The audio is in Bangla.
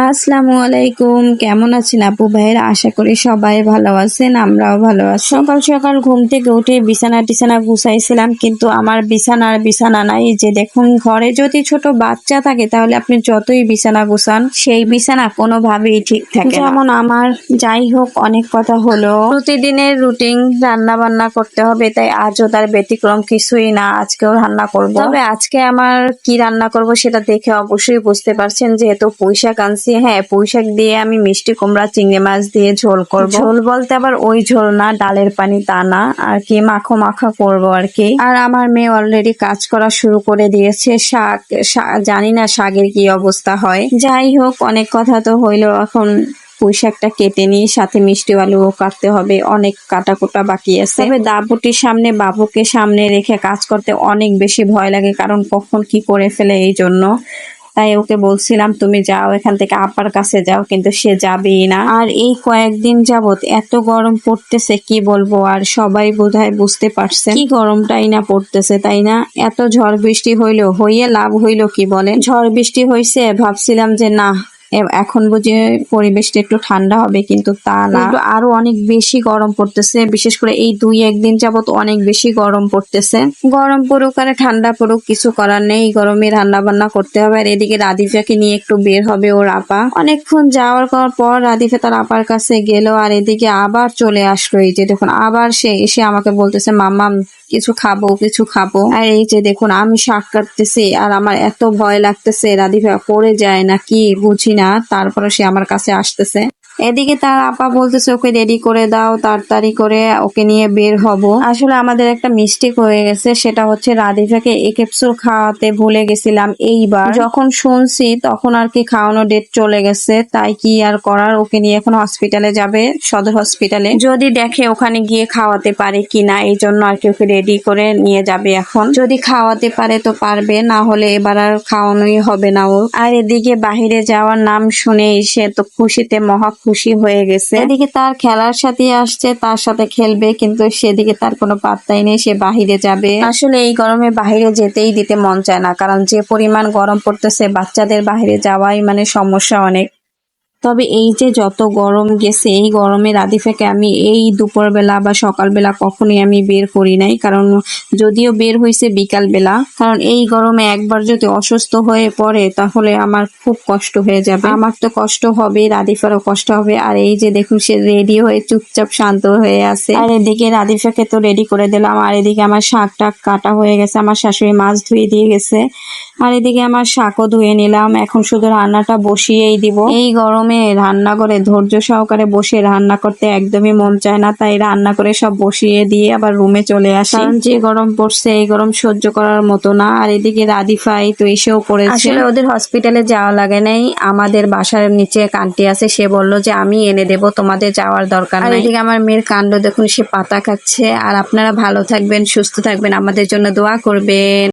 আসসালামু আলাইকুম। কেমন আছেন আপু ভাইয়ের? আশা করি সবাই ভালো আছেন আমরাও ভালো আছি। সকাল সকাল ঘুম থেকে উঠে বিছানা টিছানা গুছাইছিলাম কিন্তু আমার বিছানার বিছানা নাই। যে দেখুন ঘরে যদি ছোট বাচ্চা থাকে তাহলে আপনি যতই বিছানা গুছান সেই বিছানা কোনোভাবেই ঠিক থাকে যেমন আমার যাই হোক অনেক কথা হলো। প্রতিদিনের রুটিন রান্না বান্না করতে হবে তাই আজও তার ব্যতিক্রম কিছুই না আজকেও রান্না করব। তবে আজকে আমার কি রান্না করব সেটা দেখে অবশ্যই বুঝতে পারছেন যেহেতু পয়সা পুঁইশাক আনছি হ্যাঁ পুঁইশাক দিয়ে আমি মিষ্টি কুমড়া চিংড়ি মাছ দিয়ে ঝোল করব। ঝোল বলতে আবার ওই ঝোল না ডালের পানি তা না। আর কি মাখো মাখা করব আর কি। আর আমার মেয়ে অলরেডি কাজ করা শুরু করে দিয়েছে। শাক জানি না শাকের কি অবস্থা হয়। যাই হোক অনেক কথা তো হইল। এখন পুঁই শাকটা কেটে নিয়ে সাথে মিষ্টি আলুও কাটতে হবে। অনেক কাটা কোটা বাকি আছে। তবে দাবুটির সামনে বাবুকে সামনে রেখে কাজ করতে অনেক বেশি ভয় লাগে। কারণ কখন কি করে ফেলে এই জন্য। তাই ওকে বলছিলাম, তুমি যাও, এখান থেকে আপার কাছে যাও, কিন্তু সে যাবেই না। আর এই কয়েকদিন যাবত এত গরম পড়তেছে, কি বলব, আর সবাই বোধহয় বুঝতে পারছে কি গরমটাই না পড়তেছে, তাই না? এত ঝড় বৃষ্টি হইল, হইয়ে লাভ হইল কি বলেন? ঝড় বৃষ্টি হয়েছে ভাবছিলাম যে না এখন বুঝি পরিবেশটা একটু ঠান্ডা হবে কিন্তু তা না। আরও অনেক বেশি গরম পড়তেছে বিশেষ করে এই দুই একদিন যাবত অনেক বেশি গরম পড়তেছে। গরম পড়ুক আর ঠান্ডা পড়ুক কিছু করার নেই গরমে রান্না বান্না করতে হবে। আর এদিকে রাধিফাকে নিয়ে একটু বের হবে ওর আপা। অনেকক্ষণ যাওয়ার পর রাধিফা তার আপার কাছে গেল আর এদিকে আবার চলে আসলো। এই যে দেখুন আবার সে এসে আমাকে বলতেছে মাম্মা কিছু খাব কিছু খাব। আর এই যে দেখুন আমি শাক কাটতেছি আর আমার এত ভয় লাগতেছে রাধিফা পড়ে যায় না কি বুঝি না তারপরে সে আমার কাছে আসতেছে। এদিকে তার আপা বলতেছে, ওকে রেডি করে দাও, তাড়াতাড়ি করে ওকে নিয়ে বের হব। আসলে আমাদের একটা মিস্টেক হয়ে গেছে, সেটা হচ্ছে রাধিফাকে এ ক্যাপসুল খাওয়াতে ভুলে গেছিলাম এইবার। যখন শুনছি তখন আর কি খাওয়ানো ডেট চলে গেছে, তাই কি আর করার? ওকে নিয়ে এখন হসপিটালে যাবে, সদর হসপিটালে যদি দেখে ওখানে গিয়ে খাওয়াতে পারে কিনা, এই জন্য আর কি ওকে রেডি করে নিয়ে যাবে এখন। যদি খাওয়াতে পারে তো পারবে, না হলে এবার আর খাওয়ানোই হবে না ও। আর এদিকে বাহিরে যাওয়ার নাম শুনেই সে তো খুশিতে মহা খুশি হয়ে গেছে। এদিকে তার খেলার সাথে আসছে, তার সাথে খেলবে, কিন্তু সেদিকে তার কোনো পাত্তাই নেই, সে বাহিরে যাবে। আসলে এই গরমে বাহিরে যেতেই দিতে মন চায় না, কারণ যে পরিমাণ গরম পড়তেছে, বাচ্চাদের বাহিরে যাওয়াই মানে সমস্যা অনেক। তবে এই যে যত গরম গেছে, এই গরমে রাধিফাকে আমি এই দুপুরবেলা বা সকালবেলা কখনোই আমি বের করি নাই। কারণ যদিও বের হয়েছে বিকালবেলা, কারণ এই গরমে একবার যদি অসুস্থ হয়ে পড়ে, তাহলে আমার খুব কষ্ট হয়ে যাবে। আমার তো কষ্ট হবে রাধিফারও কষ্ট হবে। আর এই যে দেখুন, সে রেডি হয়ে চুপচাপ শান্ত হয়ে আছে। আর এদিকে রাধিফাকে তো রেডি করে দিলাম। আর এদিকে আমার শাক টাক কাটা হয়ে গেছে। আমার শাশুড়ি মাছ ধুয়ে দিয়ে গেছে। আর এদিকে আমার শাকও ধুয়ে নিলাম। এখন শুধু রান্নাটা বসিয়েই দিব। এই গরমে রান্না করে ধৈর্য সহকারে বসে রান্না করতে একদমই মন চায় না। তাই রান্না করে সব বসিয়ে দিয়ে আবার রুমে চলে আসি। কারণ যে গরম পড়ছে এই গরম সহ্য করার মতো না। আর এদিকে রাদিফাই তো এসেও পড়েছে। আসলে ওদের হসপিটালে যাওয়া লাগে নাই। আমাদের বাসার নিচে কান্টি আছে সে বলল যে আমি এনে দেব তোমাদের যাওয়ার দরকার নাই। এদিকে আমার মেয়ের কাণ্ড দেখুন সে পাতা খাচ্ছে। আর আপনারা ভালো থাকবেন সুস্থ থাকবেন। আমাদের জন্য দোয়া করবেন।